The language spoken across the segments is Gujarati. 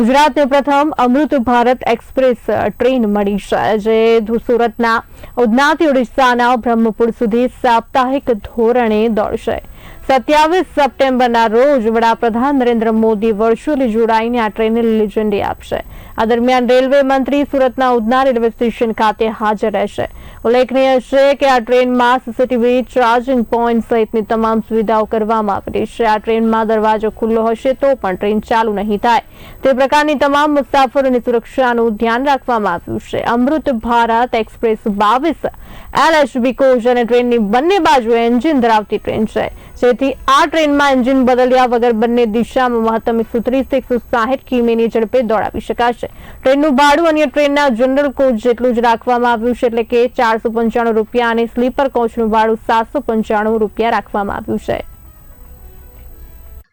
ગુજરાતને પ્રથમ અમૃત ભારત એક્સપ્રેસ ટ્રેન મળી છે જે સુરતના ઉધનાથી ઓડિશાના બ્રહ્મપુર સુધી સાપ્તાહિક ધોરણે દોડશે સત્યાવીસ સપ્ટેમ્બરના રોજ વડાપ્રધાન નરેન્દ્ર મોદી વર્ચ્યુઅલી જોડાઈને આ ટ્રેનને લીલી આપશે આ દરમિયાન રેલવે મંત્રી સુરતના ઉધના રેલવે સ્ટેશન ખાતે હાજર રહેશે ઉલ્લેખનીય છે કે આ ટ્રેનમાં સીસીટીવી ચાર્જિંગ પોઈન્ટ સહિતની તમામ સુવિધાઓ કરવામાં આવી છે આ ટ્રેનમાં દરવાજો ખુલ્લો હશે તો પણ ટ્રેન ચાલુ નહીં થાય તે પ્રકારની તમામ મુસાફરોની સુરક્ષાનું ધ્યાન રાખવામાં આવ્યું છે અમૃત ભારત એક્સપ્રેસ બાવીસ એલ એલએચબી કોચ અને ટ્રેનની બંને બાજુ એન્જિન ધરાવતી ટ્રેન છે જેથી આ ટ્રેનમાં એન્જિન બદલ્યા વગર બંને દિશામાં મહત્તમ 360 કિમીની ઝડપે દોડાવી શકાશે ટ્રેનનો ભાડું અને ટ્રેનના જનરલ કોચ જેટલું જ રાખવામાં આવ્યું છે એટલે કે 495 રૂપિયા અને સ્લીપર કોચનું ભાડું 795 રૂપિયા રાખવામાં આવ્યું છે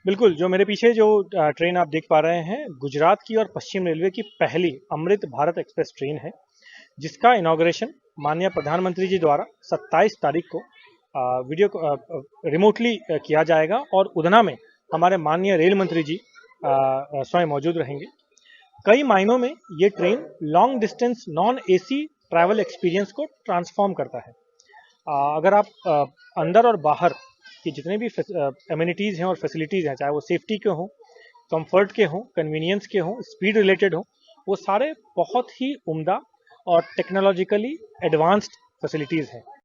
બિલકુલ જો میرے پیچھے જો ટ્રેન आप देख पा रहे हैं गुजरात की और पश्चिम रेलवे की पहली अमृत भारत एक्सप्रेस ट्रेन है जिसका इनॉग्रेशन माननीय प्रधानमंत्री जी द्वारा 27 तारीख को वीडियो रिमोटली किया जाएगा और उधना में हमारे माननीय रेल मंत्री जी स्वयं मौजूद रहेंगे कई मायनों में ये train long distance non AC travel experience को ट्रांसफॉर्म करता है अगर आप अंदर और बाहर की जितने भी एम्यूनिटीज़ हैं और फैसिलिटीज़ हैं चाहे वो सेफ्टी के हों कंफर्ट के हों कन्वीनियंस के हों स्पीड रिलेटेड हों वो सारे बहुत ही उम्दा और टेक्नोलॉजिकली एडवांस्ड फैसिलिटीज़ हैं